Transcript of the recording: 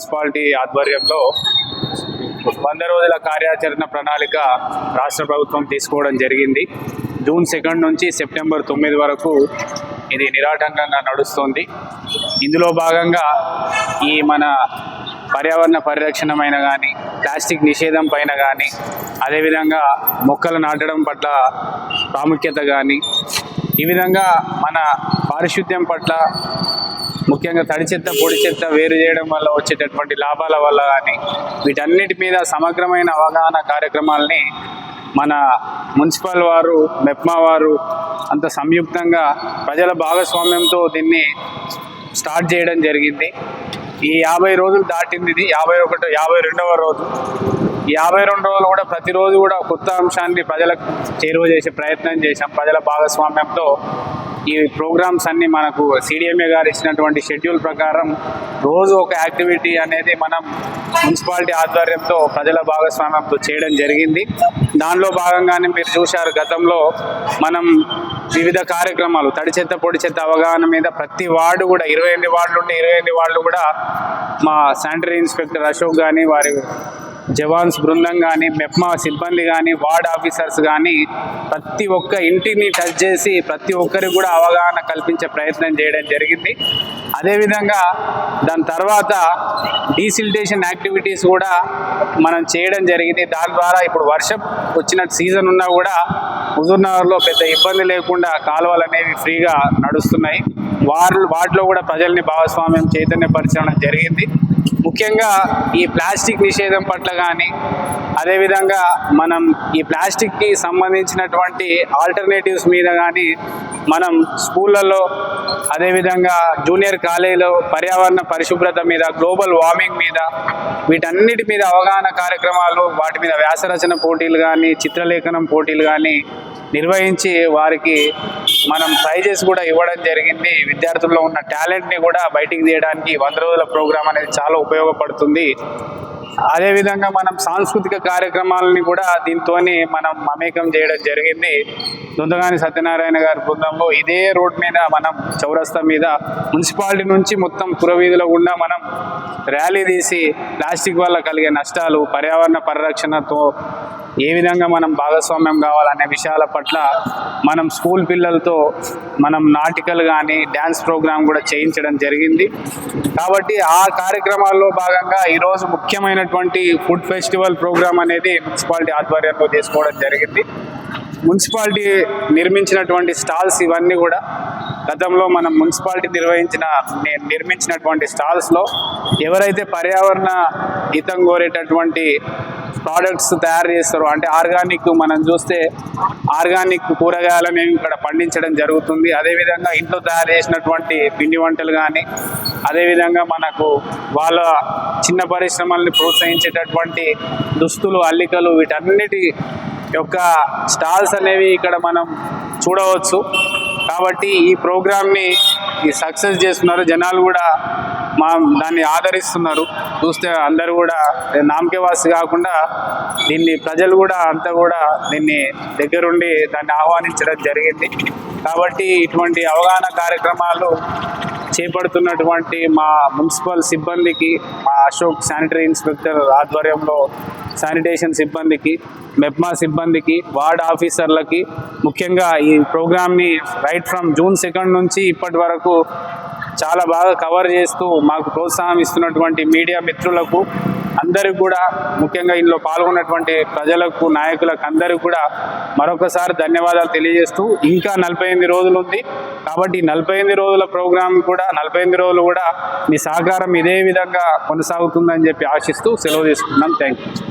Municipality ఆధ్వర్యంలో వంద రోజుల కార్యాచరణ ప్రణాళిక రాష్ట్ర ప్రభుత్వం తీసుకోవడం జరిగింది. జూన్ సెకండ్ నుంచి సెప్టెంబర్ తొమ్మిది వరకు ఇది నిరాటంకంగా నడుస్తుంది. ఇందులో భాగంగా ఈ మన పర్యావరణ పరిరక్షణమైన కానీ ప్లాస్టిక్ నిషేధం పైన కానీ అదేవిధంగా మొక్కలు నాటడం పట్ల ప్రాముఖ్యత కానీ ఈ విధంగా మన పారిశుద్ధ్యం పట్ల ముఖ్యంగా తడి చెత్త పొడి చెత్త వేరు చేయడం వల్ల వచ్చేటటువంటి లాభాల వల్ల కానీ వీటన్నిటి మీద సమగ్రమైన అవగాహన కార్యక్రమాలని మన మున్సిపల్ వారు మెప్మా వారు అంత సంయుక్తంగా ప్రజల భాగస్వామ్యంతో దీన్ని స్టార్ట్ చేయడం జరిగింది. ఈ యాభై రోజులు దాటింది ఇది. యాభై ఒకటో యాభై రెండవ రోజు. ఈ యాభై రెండు రోజులు కూడా ప్రతిరోజు కూడా కొత్త అంశాన్ని ప్రజలకు చేరువ చేసే ప్రయత్నం చేశాం. ప్రజల భాగస్వామ్యంతో ఈ ప్రోగ్రామ్స్ అన్ని మనకు సిడిఎంఏ గారు ఇచ్చినటువంటి షెడ్యూల్ ప్రకారం రోజు ఒక యాక్టివిటీ అనేది మనం మున్సిపాలిటీ ఆధ్వర్యంతో ప్రజల భాగస్వామ్యంతో చేయడం జరిగింది. దానిలో భాగంగానే మీరు చూశారు గతంలో మనం వివిధ కార్యక్రమాలు తడి చెత్త పొడి చెత్త అవగాహన మీద ప్రతి వార్డు కూడా ఇరవై ఎనిమిది వార్డులు ఉంటే ఇరవై ఎనిమిది వార్డులు కూడా మా శానిటరీ ఇన్స్పెక్టర్ అశోక్ కానీ వారి జవాన్స్ బృందం కానీ మెప్మా సిబ్బంది కానీ వార్డ్ ఆఫీసర్స్ కానీ ప్రతి ఒక్క ఇంటిని టచ్ చేసి ప్రతి ఒక్కరికి కూడా అవగాహన కల్పించే ప్రయత్నం చేయడం జరిగింది. అదేవిధంగా దాని తర్వాత డీసిల్టేషన్ యాక్టివిటీస్ కూడా మనం చేయడం జరిగింది. దాని ద్వారా ఇప్పుడు వర్షం వచ్చిన సీజన్ ఉన్నా కూడా హుజూర్నగర్లో పెద్ద ఇబ్బంది లేకుండా కాలువలు అనేవి ఫ్రీగా నడుస్తున్నాయి. వారు వాటిలో కూడా ప్రజల్ని భాగస్వామ్యం చైతన్యపరచడం జరిగింది. ముఖ్యంగా ఈ ప్లాస్టిక్ నిషేధం పట్ల కానీ అదేవిధంగా మనం ఈ ప్లాస్టిక్కి సంబంధించినటువంటి ఆల్టర్నేటివ్స్ మీద కానీ మనం స్కూళ్ళల్లో అదేవిధంగా జూనియర్ కాలేజీలో పర్యావరణ పరిశుభ్రత మీద గ్లోబల్ వార్మింగ్ మీద వీటన్నిటి మీద అవగాహన కార్యక్రమాలు వాటి మీద వ్యాసరచన పోటీలు కానీ చిత్రలేఖనం పోటీలు కానీ నిర్వహించి వారికి మనం ప్రైజెస్ కూడా ఇవ్వడం జరిగింది. విద్యార్థుల్లో ఉన్న టాలెంట్ని కూడా బయటికి తీయడానికి వంద రోజుల ప్రోగ్రామ్ అనేది చాలా ఉపయోగపడుతుంది. అదేవిధంగా మనం సాంస్కృతిక కార్యక్రమాలని కూడా దీంతోనే మనం మమేకం చేయడం జరిగింది. దొందగాని సత్యనారాయణ గారి బృందంలో ఇదే రోడ్ మీద మనం చౌరస్తా మీద మున్సిపాలిటీ నుంచి మొత్తం పురవీధిలో గుండా మనం ర్యాలీ తీసి ప్లాస్టిక్ వల్ల కలిగే నష్టాలు పర్యావరణ పరిరక్షణతో ఏ విధంగా మనం భాగస్వామ్యం కావాలనే విషయాల పట్ల మనం స్కూల్ పిల్లలతో మనం నాటికలు కానీ డ్యాన్స్ ప్రోగ్రాం కూడా చేయించడం జరిగింది. కాబట్టి ఆ కార్యక్రమాల్లో భాగంగా ఈరోజు ముఖ్యమైనటువంటి ఫుడ్ ఫెస్టివల్ ప్రోగ్రాం అనేది మున్సిపాలిటీ ఆధ్వర్యంలో తీసుకోవడం జరిగింది. మున్సిపాలిటీ నిర్మించినటువంటి స్టాల్స్ ఇవన్నీ కూడా గతంలో మనం మున్సిపాలిటీ నిర్వహించిన నిర్మించినటువంటి స్టాల్స్లో ఎవరైతే పర్యావరణ హితం కోరేటటువంటి ప్రోడక్ట్స్ తయారు చేస్తారు. అంటే ఆర్గానిక్ మనం చూస్తే ఆర్గానిక్ కూరగాయలను ఇక్కడ పండించడం జరుగుతుంది. అదేవిధంగా ఇంట్లో తయారు చేసినటువంటి పిండి వంటలు కానీ అదేవిధంగా మనకు వాళ్ళ చిన్న పరిశ్రమల్ని ప్రోత్సహించేటటువంటి దుస్తులు అల్లికలు వీటన్నిటి యొక్క స్టాల్స్ అనేవి ఇక్కడ మనం చూడవచ్చు. కాబట్టి ఈ ప్రోగ్రామ్ని ఈ సక్సెస్ చేస్తున్నారు జనాలు కూడా. మా దాన్ని ఆదరిస్తున్నారు. చూస్తే అందరూ కూడా నామకేవాసి కాకుండా దీన్ని ప్రజలు కూడా అంతా కూడా దీన్ని దగ్గరుండి దాన్ని ఆహ్వానించడం జరిగింది. కాబట్టి ఇటువంటి అవగాహన కార్యక్రమాలు చేపడుతున్నటువంటి మా మున్సిపల్ సిబ్బందికి మా అశోక్ శానిటరీ ఇన్స్పెక్టర్ ఆధ్వర్యంలో శానిటేషన్ సిబ్బందికి మెప్మా సిబ్బందికి వార్డ్ ఆఫీసర్లకి ముఖ్యంగా ఈ ప్రోగ్రామ్ని రైట్ ఫ్రమ్ జూన్ సెకండ్ నుంచి ఇప్పటి వరకు చాలా బాగా కవర్ చేస్తూ మాకు ప్రోత్సాహం ఇస్తున్నటువంటి మీడియా మిత్రులకు అందరికి కూడా ముఖ్యంగా ఇందులో పాల్గొన్నటువంటి ప్రజలకు నాయకులకు అందరికి కూడా మరొకసారి ధన్యవాదాలు తెలియజేస్తూ ఇంకా నలభై ఎనిమిది రోజులు ఉంది. కాబట్టి నలభై ఎనిమిది రోజుల ప్రోగ్రాం కూడా నలభై ఎనిమిది రోజులు కూడా మీ సహకారం ఇదే విధంగా కొనసాగుతుందని చెప్పి ఆశిస్తూ సెలవు తీసుకున్నాం థ్యాంక్ యూ